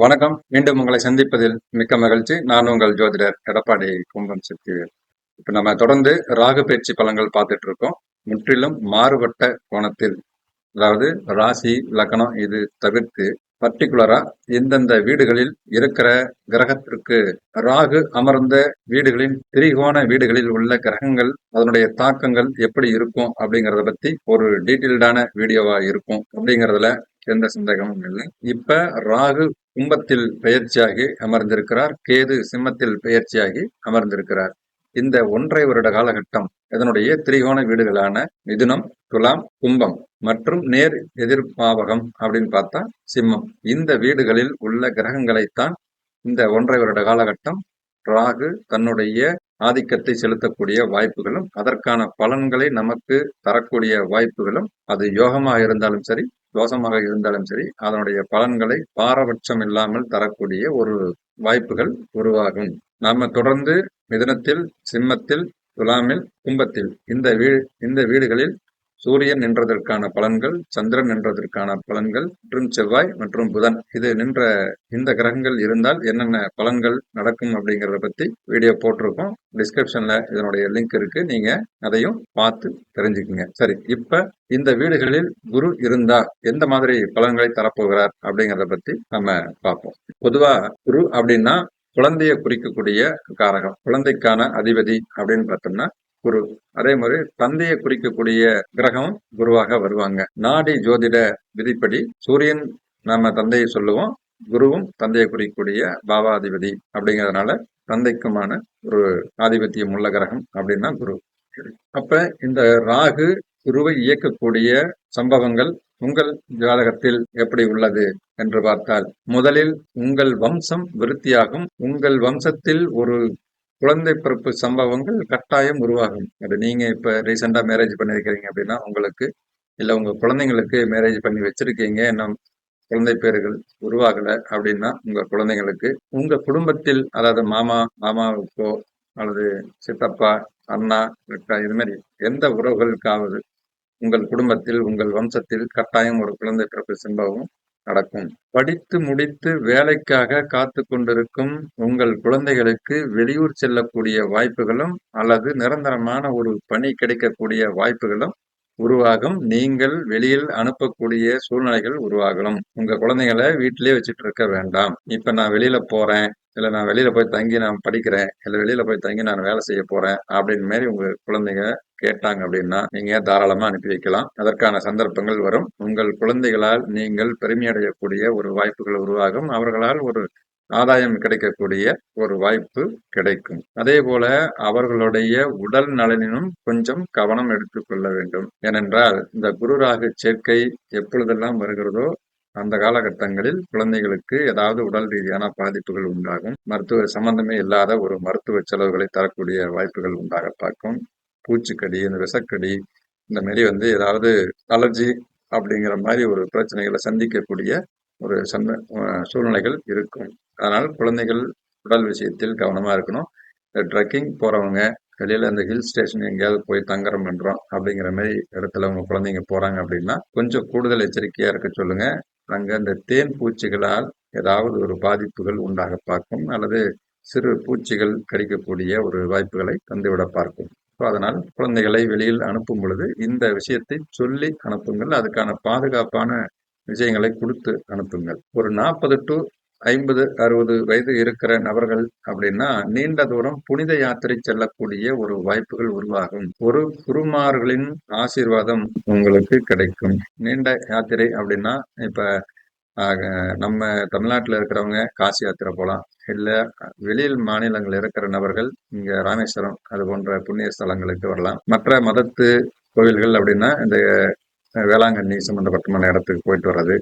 வணக்கம். மீண்டும் உங்களை சந்திப்பதில் மிக்க மகிழ்ச்சி. நான் உங்கள் ஜோதிடர் எடப்பாடி கும்பம் சக்திவேல் இப்ப நம்ம தொடர்ந்து ராகு பயிற்சி பலன்கள் பார்த்துட்டு இருக்கோம். முற்றிலும் மாறுபட்ட கோணத்தில் அதாவது ராசி லக்னம் இது தவிர்த்து பர்டிகுலரா எந்தெந்த வீடுகளில் இருக்கிற கிரகத்திற்கு ராகு அமர்ந்த வீடுகளின் திரிகோண வீடுகளில் உள்ள கிரகங்கள் அதனுடைய தாக்கங்கள் எப்படி இருக்கும் அப்படிங்கறத பத்தி ஒரு டீட்டெயில்டான வீடியோவா இருக்கும். அப்படிங்கறதுல எந்த சந்தேகமும் இல்லை. இப்ப ராகு கும்பத்தில் பயிற்சியாகி அமர்ந்திருக்கிறார். கேது சிம்மத்தில் பயிற்சியாகி அமர்ந்திருக்கிறார். இந்த ஒன்றை வருட காலகட்டம் இதனுடைய திரிகோண வீடுகளான மிதுனம் துலாம் கும்பம் மற்றும் நேர் எதிர்பாவகம் அப்படின்னு பார்த்தா சிம்மம். இந்த வீடுகளில் உள்ள கிரகங்களைத்தான் இந்த ஒன்றை வருட காலகட்டம் ராகு தன்னுடைய ஆதிக்கத்தை செலுத்தக்கூடிய வாய்ப்புகளும் அதற்கான பலன்களை நமக்கு தரக்கூடிய வாய்ப்புகளும் அது யோகமாக இருந்தாலும் சரி தோஷமாக இருந்தாலும் சரி அதனுடைய பலன்களை பாரபட்சம் இல்லாமல் தரக்கூடிய ஒரு வாய்ப்புகள் உருவாகும். நாம தொடர்ந்து மிதனத்தில் சிம்மத்தில் துலாமில் கும்பத்தில் இந்த வீ இந்த வீடுகளில் சூரியன் நின்றதற்கான பலன்கள் சந்திரன் நின்றதற்கான பலன்கள் மற்றும் செவ்வாய் மற்றும் புதன். இது நின்ற இந்த கிரகங்கள் இருந்தால் என்னென்ன பலன்கள் நடக்கும் அப்படிங்கறத பத்தி வீடியோ போட்டிருக்கோம். டிஸ்கிரிப்ஷன்ல இதனுடைய லிங்க் இருக்கு. நீங்க அதையும் பார்த்து தெரிஞ்சுக்குங்க. சரி இப்ப இந்த வீடுகளில் குரு இருந்தா எந்த மாதிரி பலன்களை தரப்போகிறார் அப்படிங்கறத பத்தி நம்ம பார்ப்போம். பொதுவா குரு அப்படின்னா குழந்தையை குறிக்கக்கூடிய காரகம். குழந்தைக்கான அதிபதி அப்படின்னு பார்த்தோம்னா குரு. அதே மாதிரி தந்தையை குறிக்கக்கூடிய கிரகம் குருவாக வருவாங்க. நாடி ஜோதிட விதிப்படி சூரியன் நம்ம தந்தையை சொல்லுவோம் குருவும் தந்தையை குறிக்கக்கூடிய பாவாதிபதி அப்படிங்கிறதுனால தந்தைக்குமான ஒரு ஆதிபத்தியம் உள்ள கிரகம் அப்படின்னா குரு. அப்ப இந்த ராகு குருவை இயக்கக்கூடிய சம்பவங்கள் உங்கள் ஜாதகத்தில் எப்படி உள்ளது என்று பார்த்தால் முதலில் உங்கள் வம்சம் விருத்தியாகும். உங்கள் வம்சத்தில் ஒரு குழந்தை பிறப்பு சம்பவங்கள் கட்டாயம் உருவாகும். அது நீங்கள் இப்போ ரீசெண்டாக மேரேஜ் பண்ணியிருக்கிறீங்க அப்படின்னா உங்களுக்கு இல்லை உங்க குழந்தைங்களுக்கு மேரேஜ் பண்ணி வச்சிருக்கீங்க இன்னும் குழந்தை பேர்கள் உருவாகல அப்படின்னா உங்க குழந்தைங்களுக்கு உங்க குடும்பத்தில் அதாவது மாமா மாமாவுக்கோ அல்லது சித்தப்பா அண்ணா அக்கா இது மாதிரி எந்த உறவுகளுக்காவது உங்கள் குடும்பத்தில் உங்கள் வம்சத்தில் கட்டாயம் ஒரு குழந்தை பிறப்பு சம்பவம் நடக்கும். படித்து முடித்து வேலைக்காக காத்து கொண்டிருக்கும் உங்கள் குழந்தைகளுக்கு வெளியூர் செல்லக்கூடிய வாய்ப்புகளும் அல்லது நிரந்தரமான ஒரு பணி கிடைக்கக்கூடிய வாய்ப்புகளும் உருவாகும். நீங்கள் வெளியில் அனுப்பக்கூடிய சூழ்நிலைகள் உருவாகலாம். உங்க குழந்தைகளை வீட்டிலேயே வச்சுட்டு இருக்க வேண்டாம். இப்ப நான் வெளியில போறேன். இல்லை நான் வெளியில் போய் தங்கி நான் படிக்கிறேன். இல்லை வெளியில் போய் தங்கி நான் வேலை செய்ய போகிறேன் அப்படின்னு மாரி உங்கள் குழந்தைங்க கேட்டாங்க அப்படின்னா நீங்கள் தாராளமாக அனுப்பி வைக்கலாம். அதற்கான சந்தர்ப்பங்கள் வரும். உங்கள் குழந்தைகளால் நீங்கள் பெருமையடையக்கூடிய ஒரு வாய்ப்புகள் உருவாகும். அவர்களால் ஒரு ஆதாயம் கிடைக்கக்கூடிய ஒரு வாய்ப்பு கிடைக்கும். அதே போல அவர்களுடைய உடல் நலனிலும் கொஞ்சம் கவனம் எடுத்துக்கொள்ள வேண்டும். ஏனென்றால் இந்த குருராக சேர்க்கை எப்பொழுதெல்லாம் வருகிறதோ அந்த காலகட்டங்களில் குழந்தைகளுக்கு ஏதாவது உடல் ரீதியான பாதிப்புகள் உண்டாகும். மருத்துவ சம்பந்தமே இல்லாத ஒரு மருத்துவ செலவுகளை தரக்கூடிய வாய்ப்புகள் உண்டாக பார்க்கும். பூச்சிக்கடி இந்த விஷக்கடி இந்த மாரி வந்து ஏதாவது அலர்ஜி அப்படிங்கிற மாதிரி ஒரு பிரச்சனைகளை சந்திக்கக்கூடிய ஒரு சந்த சூழ்நிலைகள் இருக்கும். அதனால் குழந்தைகள் உடல் விஷயத்தில் கவனமாக இருக்கணும். ட்ரெக்கிங் போகிறவங்க வெளியில் இந்த ஹில் ஸ்டேஷன் எங்கேயாவது போய் தங்குறம் பண்ணுறோம் அப்படிங்கிற மாதிரி இடத்துல உங்கள் குழந்தைங்க போகிறாங்க அப்படின்னா கொஞ்சம் கூடுதல் எச்சரிக்கையாக இருக்க சொல்லுங்கள் அங்கே இந்த தேன் பூச்சிகளால் ஏதாவது ஒரு பாதிப்புகள் உண்டாக பார்க்கும் அல்லது சிறு பூச்சிகள் கடிக்கக்கூடிய ஒரு வாய்ப்புகளை தந்துவிட பார்க்கும். அதனால் குழந்தைகளை வெளியில் அனுப்பும் பொழுது இந்த விஷயத்தை சொல்லி அனுப்புங்கள். அதுக்கான பாதுகாப்பான விஷயங்களை கொடுத்து அனுப்புங்கள். ஒரு நாற்பது டு ஐம்பது அறுபது வயது இருக்கிற நபர்கள் அப்படின்னா நீண்ட தூரம் புனித யாத்திரை செல்லக்கூடிய ஒரு வாய்ப்புகள் உருவாகும். ஒரு குருமார்களின் ஆசீர்வாதம் உங்களுக்கு கிடைக்கும். நீண்ட யாத்திரை அப்படின்னா இப்ப நம்ம தமிழ்நாட்டில் இருக்கிறவங்க காசி யாத்திரை போகலாம் இல்லை வெளியில் மாநிலங்கள் இருக்கிற நபர்கள் இங்க ராமேஸ்வரம் அது போன்ற புண்ணிய ஸ்தலங்களுக்கு வரலாம். மற்ற மதத்து கோவில்கள் அப்படின்னா இந்த வேளாங்கண்ணி சம்பந்தப்பட்டமான இடத்துக்கு போயிட்டு வர்றது.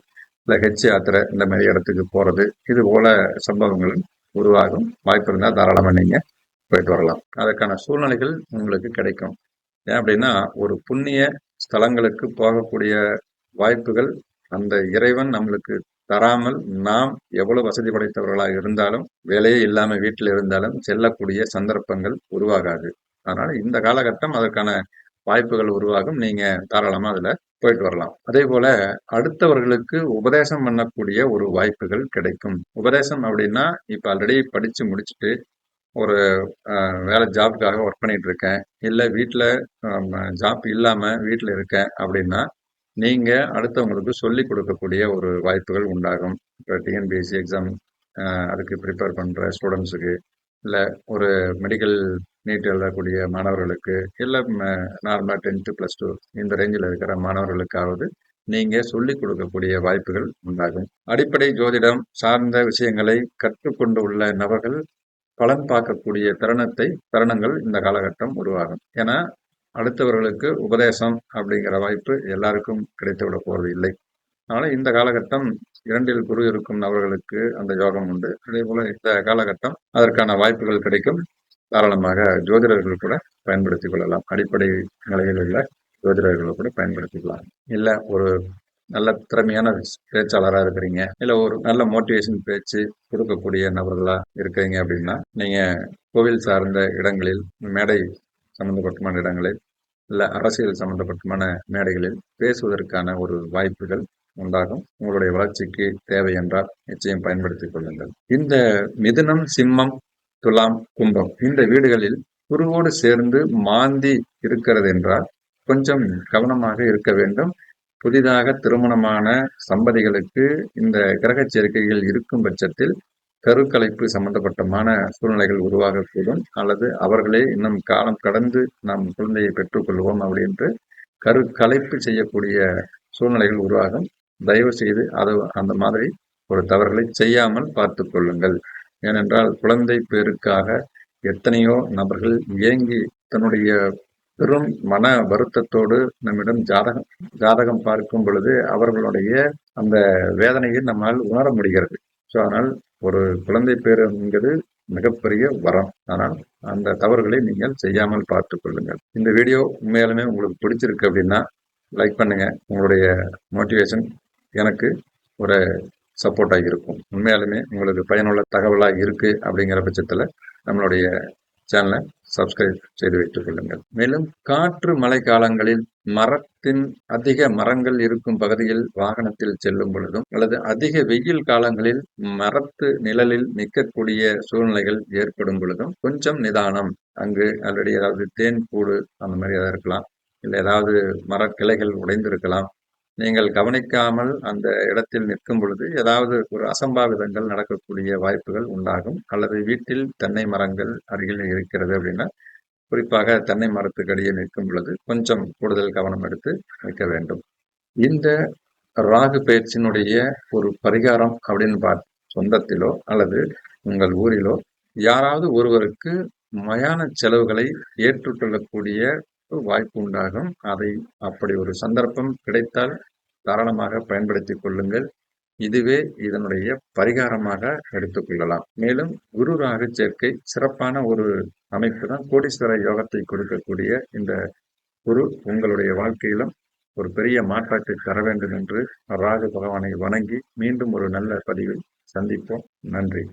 இந்த ஹெச் யாத்திரை இந்த மாதிரி இடத்துக்கு போகிறது இது போல சம்பவங்கள் உருவாகும். வாய்ப்பு இருந்தால் தாராளமாக நீங்கள் போயிட்டு வரலாம். அதற்கான சூழ்நிலைகள் உங்களுக்கு கிடைக்கும். ஏன் அப்படின்னா ஒரு புண்ணிய ஸ்தலங்களுக்கு போகக்கூடிய வாய்ப்புகள் அந்த இறைவன் நம்மளுக்கு தராமல் நாம் எவ்வளவு வசதி படைத்தவர்களாக இருந்தாலும் வேலையே இல்லாமல் வீட்டில் இருந்தாலும் செல்லக்கூடிய சந்தர்ப்பங்கள் உருவாகாது. அதனால் இந்த காலகட்டம் அதற்கான வாய்ப்புகள் உருவாகும். நீங்க தாராளமா அதுல போயிட்டு வரலாம். அதே போல அடுத்தவர்களுக்கு உபதேசம் பண்ணக்கூடிய ஒரு வாய்ப்புகள் கிடைக்கும். உபதேசம் அப்படின்னா இப்ப ஆல்ரெடி படிச்சு முடிச்சுட்டு ஒரு வேலை ஜாபுக்காக ஒர்க் பண்ணிட்டு இருக்கேன். இல்லை வீட்டில் ஜாப் இல்லாமல் வீட்டில் இருக்கேன் அப்படின்னா நீங்கள் அடுத்தவங்களுக்கு சொல்லி கொடுக்கக்கூடிய ஒரு வாய்ப்புகள் உண்டாகும். இப்போ டிஎன்பிஎஸ்சி எக்ஸாம் அதுக்கு ப்ரிப்பேர் பண்ணுற ஸ்டூடெண்ட்ஸுக்கு இல்லை ஒரு மெடிக்கல் நீட் எழுதக்கூடிய மாணவர்களுக்கு இல்லை நார்மலாக டென்த்து ப்ளஸ் டூ இந்த ரேஞ்சில் இருக்கிற மாணவர்களுக்காவது நீங்கள் சொல்லிக் கொடுக்கக்கூடிய வாய்ப்புகள் உண்டாகும். அடிப்படை ஜோதிடம் சார்ந்த விஷயங்களை கற்றுக்கொண்டு உள்ள நபர்கள் பலன் பார்க்கக்கூடிய தருணத்தை தருணங்கள் இந்த காலகட்டம் உருவாகும். ஏன்னா அடுத்தவர்களுக்கு உபதேசம் அப்படிங்கிற வாய்ப்பு எல்லாருக்கும் கிடைத்து விட போவது இல்லை. அதனால் இந்த காலகட்டம் இரண்டில் குரு இருக்கும் நபர்களுக்கு அந்த யோகம் உண்டு. அதே போல இந்த காலகட்டம் அதற்கான வாய்ப்புகள் கிடைக்கும். தாராளமாக ஜோதிடர்கள் கூட பயன்படுத்திக் கொள்ளலாம். அடிப்படை நிலையில் உள்ள ஜோதிடர்களை கூட பயன்படுத்திக்கலாம் இல்லை ஒரு நல்ல திறமையான பேச்சாளராக இருக்கிறீங்க இல்லை ஒரு நல்ல மோட்டிவேஷன் பேச்சு கொடுக்கக்கூடிய நபர்களாக இருக்கிறீங்க அப்படின்னா நீங்கள் கோவில் சார்ந்த இடங்களில் மேடை சம்மந்தப்பட்டமான இடங்களில் இல்லை அரசியல் சம்மந்தப்பட்டமான மேடைகளில் பேசுவதற்கான ஒரு வாய்ப்புகள் உண்டாகும். உங்களுடைய வளர்ச்சிக்கு தேவை என்றால் நிச்சயம் பயன்படுத்திக் கொள்ளுங்கள். இந்த மிதுனம் சிம்மம் துலாம் கும்பம். இந்த வீடுகளில் குருவோடு சேர்ந்து மாந்தி இருக்கிறது என்றால் கொஞ்சம் கவனமாக இருக்க வேண்டும். புதிதாக திருமணமான சம்பதிகளுக்கு இந்த கிரக சேர்க்கைகள் இருக்கும் பட்சத்தில் கருக்கலைப்பு சம்பந்தப்பட்டமான சூழ்நிலைகள் உருவாகக்கூடும். அல்லது அவர்களே இன்னும் காலம் கடந்து நாம் குழந்தையை பெற்றுக்கொள்வோம் அப்படின்ட்டு கருக்கலைப்பு செய்யக்கூடிய சூழ்நிலைகள் உருவாகும். தயவு செய்து அது அந்த மாதிரி ஒரு தவறுகளை செய்யாமல் பார்த்து கொள்ளுங்கள். ஏனென்றால் குழந்தை பேருக்காக எத்தனையோ நபர்கள் இயங்கி தன்னுடைய பெரும் மன வருத்தத்தோடு நம்மிடம் ஜாதகம் ஜாதகம் பார்க்கும் பொழுது அவர்களுடைய அந்த வேதனையை நம்மால் உணர முடிகிறது. ஸோ அதனால் ஒரு குழந்தை பேருங்கிறது மிகப்பெரிய வரம். ஆனால் அந்த தவறுகளை நீங்கள் செய்யாமல் பார்த்து கொள்ளுங்கள். இந்த வீடியோ உண்மையாலுமே உங்களுக்கு பிடிச்சிருக்கு அப்படின்னா லைக் பண்ணுங்க. உங்களுடைய மோட்டிவேஷன் எனக்கு ஒரு சப்போர்ட்டாக இருக்கும் உண்மையாலுமே உங்களுக்கு பயனுள்ள தகவலாக இருக்கு அப்படிங்கிற பட்சத்தில் நம்மளுடைய சேனலை சப்ஸ்கிரைப் செய்து வைத்துக் கொள்ளுங்கள். மேலும் காற்று மழை காலங்களில் மரத்தின் அதிக மரங்கள் இருக்கும் பகுதியில் வாகனத்தில் செல்லும் பொழுதும் அல்லது அதிக வெயில் காலங்களில் மரத்து நிழலில் நிற்கக்கூடிய சூழ்நிலைகள் ஏற்படும் பொழுதும் கொஞ்சம் நிதானம் அங்கு ஆல்ரெடி ஏதாவது தேன் கூடு அந்த மாதிரி ஏதாவது இருக்கலாம். இல்லை ஏதாவது மரக்கிளைகள் உடைந்திருக்கலாம். நீங்கள் கவனிக்காமல் அந்த இடத்தில் நிற்கும் பொழுது ஏதாவது ஒரு அசம்பாவிதங்கள் நடக்கக்கூடிய வாய்ப்புகள் உண்டாகும். அல்லது வீட்டில் தென்னை மரங்கள் அருகில் இருக்கிறது அப்படின்னா குறிப்பாக தென்னை மரத்துக்கு அடியே நிற்கும் பொழுது கொஞ்சம் கூடுதல் கவனம் எடுத்து நிற்க வேண்டும். இந்த ராகு பயிற்சியினுடைய ஒரு பரிகாரம் அப்படின்னு பார்த்து சொந்தத்திலோ அல்லது உங்கள் ஊரிலோ யாராவது ஒருவருக்கு மயான செலவுகளை ஏற்றுக்கொள்ளக்கூடிய வாய்ப்பு உண்டாகும். அதை அப்படி ஒரு சந்தர்ப்பம் கிடைத்தால் தாராளமாக பயன்படுத்திக் கொள்ளுங்கள். இதுவே இதனுடைய பரிகாரமாக எடுத்துக்கொள்ளலாம் மேலும் குரு ராகு சேர்க்கை சிறப்பான ஒரு அமைப்பு தான் கோடீஸ்வர யோகத்தை கொடுக்கக்கூடிய இந்த குரு உங்களுடைய வாழ்க்கையிலும் ஒரு பெரிய மாற்றத்தை தர வேண்டும் என்று ராகு பகவானை வணங்கி மீண்டும் ஒரு நல்ல பதிவில் சந்திப்போம். நன்றி.